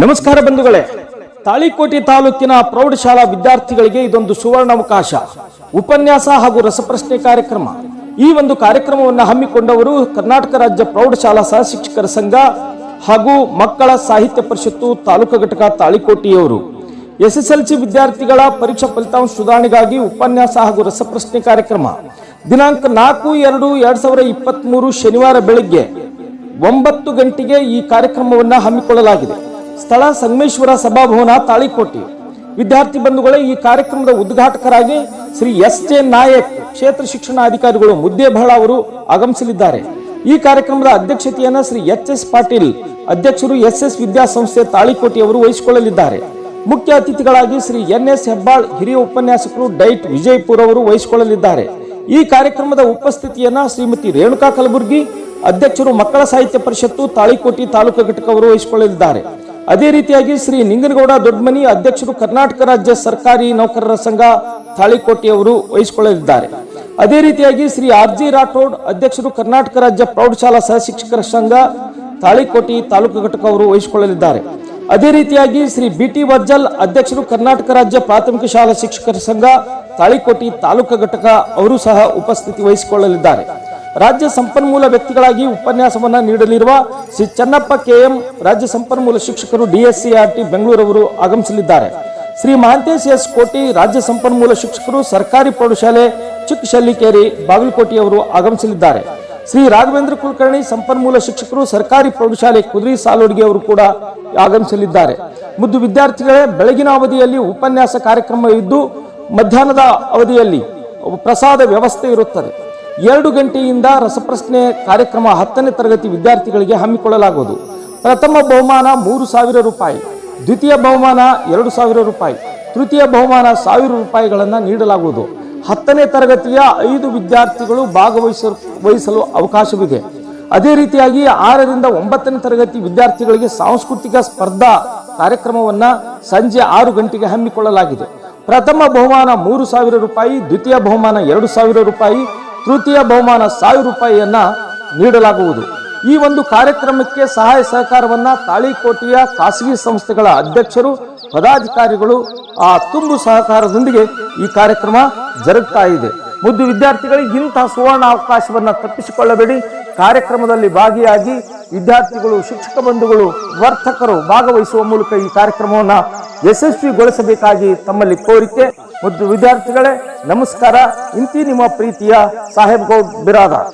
ನಮಸ್ಕಾರ ಬಂಧುಗಳೇ. ತಾಳಿಕೋಟೆ ತಾಲೂಕಿನ ಪ್ರೌಢಶಾಲಾ ವಿದ್ಯಾರ್ಥಿಗಳಿಗೆ ಇದೊಂದು ಸುವರ್ಣಾವಕಾಶ. ಉಪನ್ಯಾಸ ಹಾಗೂ ರಸಪ್ರಶ್ನೆ ಕಾರ್ಯಕ್ರಮ. ಈ ಒಂದು ಕಾರ್ಯಕ್ರಮವನ್ನು ಹಮ್ಮಿಕೊಂಡವರು ಕರ್ನಾಟಕ ರಾಜ್ಯ ಪ್ರೌಢಶಾಲಾ ಸಹ ಶಿಕ್ಷಕರ ಸಂಘ ಹಾಗೂ ಮಕ್ಕಳ ಸಾಹಿತ್ಯ ಪರಿಷತ್ತು ತಾಲೂಕು ಘಟಕ ತಾಳಿಕೋಟೆಯವರು. ಎಸ್ಎಸ್ಎಲ್ಸಿ ವಿದ್ಯಾರ್ಥಿಗಳ ಪರೀಕ್ಷಾ ಫಲಿತಾಂಶ ಸುಧಾರಣೆಗಾಗಿ ಉಪನ್ಯಾಸ ಹಾಗೂ ರಸಪ್ರಶ್ನೆ ಕಾರ್ಯಕ್ರಮ. ದಿನಾಂಕ ನಾಲ್ಕು ಎರಡು ಎರಡ್ ಸಾವಿರದ ಇಪ್ಪತ್ತ್ ಶನಿವಾರ ಬೆಳಿಗ್ಗೆ ಒಂಬತ್ತು ಗಂಟೆಗೆ ಈ ಕಾರ್ಯಕ್ರಮವನ್ನು ಹಮ್ಮಿಕೊಳ್ಳಲಾಗಿದೆ. ಸ್ಥಳ ಸಂಗಮೇಶ್ವರ ಸಭಾಭವನ ತಾಳಿಕೋಟೆ. ವಿದ್ಯಾರ್ಥಿ ಬಂಧುಗಳೇ, ಈ ಕಾರ್ಯಕ್ರಮದ ಉದ್ಘಾಟಕರಾಗಿ ಶ್ರೀ ಎಸ್ ಜೆ ನಾಯಕ್, ಕ್ಷೇತ್ರ ಶಿಕ್ಷಣ ಅಧಿಕಾರಿಗಳು ಮುದ್ದೇಬಹಳ ಅವರು ಆಗಮಿಸಲಿದ್ದಾರೆ. ಈ ಕಾರ್ಯಕ್ರಮದ ಅಧ್ಯಕ್ಷತೆಯನ್ನು ಶ್ರೀ ಎಚ್ ಎಸ್ ಪಾಟೀಲ್, ಅಧ್ಯಕ್ಷರು ಎಸ್ ಎಸ್ ವಿದ್ಯಾಸಂಸ್ಥೆ ತಾಳಿಕೋಟಿ ಅವರು ವಹಿಸಿಕೊಳ್ಳಲಿದ್ದಾರೆ. ಮುಖ್ಯ ಅತಿಥಿಗಳಾಗಿ ಶ್ರೀ ಎನ್ ಎಸ್ ಹೆಬ್ಬಾಳ್, ಹಿರಿಯ ಉಪನ್ಯಾಸಕರು ಡೈಟ್ ವಿಜಯಪುರ ಅವರು ವಹಿಸಿಕೊಳ್ಳಲಿದ್ದಾರೆ. ಈ ಕಾರ್ಯಕ್ರಮದ ಉಪಸ್ಥಿತಿಯನ್ನ ಶ್ರೀಮತಿ ರೇಣುಕಾ ಕಲಬುರ್ಗಿ, ಅಧ್ಯಕ್ಷರು ಮಕ್ಕಳ ಸಾಹಿತ್ಯ ಪರಿಷತ್ತು ತಾಳಿಕೋಟೆ ತಾಲೂಕು ಘಟಕ ಅವರು ವಹಿಸಿಕೊಳ್ಳಲಿದ್ದಾರೆ. ಅದೇ ರೀತಿಯಾಗಿ ಶ್ರೀ ನಿಂಗನಗೌಡ ದೊಡ್ಡಮನಿ ಅಧ್ಯಕ್ಷರು ಕರ್ನಾಟಕ ರಾಜ್ಯ ಸರ್ಕಾರಿ ನೌಕರರ ಸಂಘ ತಾಳಿಕೋಟೆಯವರು ವಹಿಸಿಕೊಳ್ಳಲಿದ್ದಾರೆ. ಅದೇ ರೀತಿಯಾಗಿ ಶ್ರೀ ಆರ್ ಜಿ ರಾಠೋಡ್ ಅಧ್ಯಕ್ಷರು ಕರ್ನಾಟಕ ರಾಜ್ಯ ಪ್ರೌಢಶಾಲಾ ಸಹಶಿಕ್ಷಕರ ಸಂಘ ತಾಳಿಕೋಟಿ ತಾಲೂಕು ಘಟಕ ಅವರು ವಹಿಸಿಕೊಳ್ಳಲಿದ್ದಾರೆ. ಅದೇ ರೀತಿಯಾಗಿ ಶ್ರೀ ಬಿ ಟಿ ವರ್ಜಲ್ ಅಧ್ಯಕ್ಷರು ಕರ್ನಾಟಕ ರಾಜ್ಯ ಪ್ರಾಥಮಿಕ ಶಾಲಾ ಶಿಕ್ಷಕರ ಸಂಘ ತಾಳಿಕೋಟಿ ತಾಲೂಕು ಘಟಕ ಅವರು ಸಹ ಉಪಸ್ಥಿತಿ ವಹಿಸಿಕೊಳ್ಳಲಿದ್ದಾರೆ. ರಾಜ್ಯ ಸಂಪನ್ಮೂಲ ವ್ಯಕ್ತಿಗಳಾಗಿ ಉಪನ್ಯಾಸವನ್ನು ನೀಡಲಿರುವ ಶ್ರೀ ಚನ್ನಪ್ಪ ಕೆಎಂ ರಾಜ್ಯ ಸಂಪನ್ಮೂಲ ಶಿಕ್ಷಕರು ಡಿಎಸ್ಸಿಆರ್ಟಿ ಬೆಂಗಳೂರವರು ಆಗಮಿಸಲಿದ್ದಾರೆ. ಶ್ರೀ ಮಹಾಂತೇಶ್ ಎಸ್ ಕೋಟಿ ರಾಜ್ಯ ಸಂಪನ್ಮೂಲ ಶಿಕ್ಷಕರು ಸರ್ಕಾರಿ ಪ್ರೌಢಶಾಲೆ ಚಿಕ್ಕಶಲ್ಲಿಕೇರಿ ಬಾಗಲಕೋಟೆಯವರು ಆಗಮಿಸಲಿದ್ದಾರೆ. ಶ್ರೀ ರಾಘವೇಂದ್ರ ಕುಲಕರ್ಣಿ ಸಂಪನ್ಮೂಲ ಶಿಕ್ಷಕರು ಸರ್ಕಾರಿ ಪ್ರೌಢಶಾಲೆ ಕುದುರಿ ಸಾಲೋಡಿಗೆ ಅವರು ಕೂಡ ಆಗಮಿಸಲಿದ್ದಾರೆ. ಮುದ್ದು ವಿದ್ಯಾರ್ಥಿಗಳೇ ಬೆಳಗಿನ ಅವಧಿಯಲ್ಲಿ ಉಪನ್ಯಾಸ ಕಾರ್ಯಕ್ರಮ ಇದ್ದು ಮಧ್ಯಾಹ್ನದ ಅವಧಿಯಲ್ಲಿ ಪ್ರಸಾದ ವ್ಯವಸ್ಥೆ ಇರುತ್ತದೆ. ಎರಡು ಗಂಟೆಯಿಂದ ರಸಪ್ರಶ್ನೆ ಕಾರ್ಯಕ್ರಮ ಹತ್ತನೇ ತರಗತಿ ವಿದ್ಯಾರ್ಥಿಗಳಿಗೆ ಹಮ್ಮಿಕೊಳ್ಳಲಾಗುವುದು. ಪ್ರಥಮ ಬಹುಮಾನ ಮೂರು ಸಾವಿರ ರೂಪಾಯಿ, ದ್ವಿತೀಯ ಬಹುಮಾನ ಎರಡು ಸಾವಿರ ರೂಪಾಯಿ, ತೃತೀಯ ಬಹುಮಾನ ಸಾವಿರ ರೂಪಾಯಿಗಳನ್ನು ನೀಡಲಾಗುವುದು. ಹತ್ತನೇ ತರಗತಿಯ ಐದು ವಿದ್ಯಾರ್ಥಿಗಳು ಭಾಗವಹಿಸ ವಹಿಸಲು ಅವಕಾಶವಿದೆ. ಅದೇ ರೀತಿಯಾಗಿ ಆರರಿಂದ ಒಂಬತ್ತನೇ ತರಗತಿ ವಿದ್ಯಾರ್ಥಿಗಳಿಗೆ ಸಾಂಸ್ಕೃತಿಕ ಸ್ಪರ್ಧಾ ಕಾರ್ಯಕ್ರಮವನ್ನು ಸಂಜೆ ಆರು ಗಂಟೆಗೆ ಹಮ್ಮಿಕೊಳ್ಳಲಾಗಿದೆ. ಪ್ರಥಮ ಬಹುಮಾನ ಮೂರು ಸಾವಿರ ರೂಪಾಯಿ, ದ್ವಿತೀಯ ಬಹುಮಾನ ಎರಡು ಸಾವಿರ ರೂಪಾಯಿ ತೃತೀಯ ಬಹುಮಾನ ಸಾವಿರ ರೂಪಾಯಿಯನ್ನ ನೀಡಲಾಗುವುದು. ಈ ಒಂದು ಕಾರ್ಯಕ್ರಮಕ್ಕೆ ಸಹಾಯ ಸಹಕಾರವನ್ನ ತಾಳಿಕೋಟೆಯ ಖಾಸಗಿ ಸಂಸ್ಥೆಗಳ ಅಧ್ಯಕ್ಷರು, ಪದಾಧಿಕಾರಿಗಳು, ಆ ತುಂಬು ಸಹಕಾರದೊಂದಿಗೆ ಈ ಕಾರ್ಯಕ್ರಮ ಜರುಗ್ತಾ ಇದೆ. ಮುದ್ದು ವಿದ್ಯಾರ್ಥಿಗಳಿಗೆ ಇಂತಹ ಸುವರ್ಣ ಅವಕಾಶವನ್ನ ತಪ್ಪಿಸಿಕೊಳ್ಳಬೇಡಿ ಕಾರ್ಯಕ್ರಮದಲ್ಲಿ ಭಾಗಿಯಾಗಿ ವಿದ್ಯಾರ್ಥಿಗಳು, ಶಿಕ್ಷಕ ಬಂಧುಗಳು, ವರ್ತಕರು ಭಾಗವಹಿಸುವ ಮೂಲಕ ಈ ಕಾರ್ಯಕ್ರಮವನ್ನು ಯಶಸ್ವಿಗೊಳಿಸಬೇಕಾಗಿ ತಮ್ಮಲ್ಲಿ ಕೋರಿಕೆ ವಿದ್ಯಾರ್ಥಿಗಳೇ ನಮಸ್ಕಾರ. ಇಂತಿ ನಿಮ್ಮ ಪ್ರೀತಿಯ ಸಾಹೇಬ್ ಗೌಡ್ ಬಿರಾದಾರ್.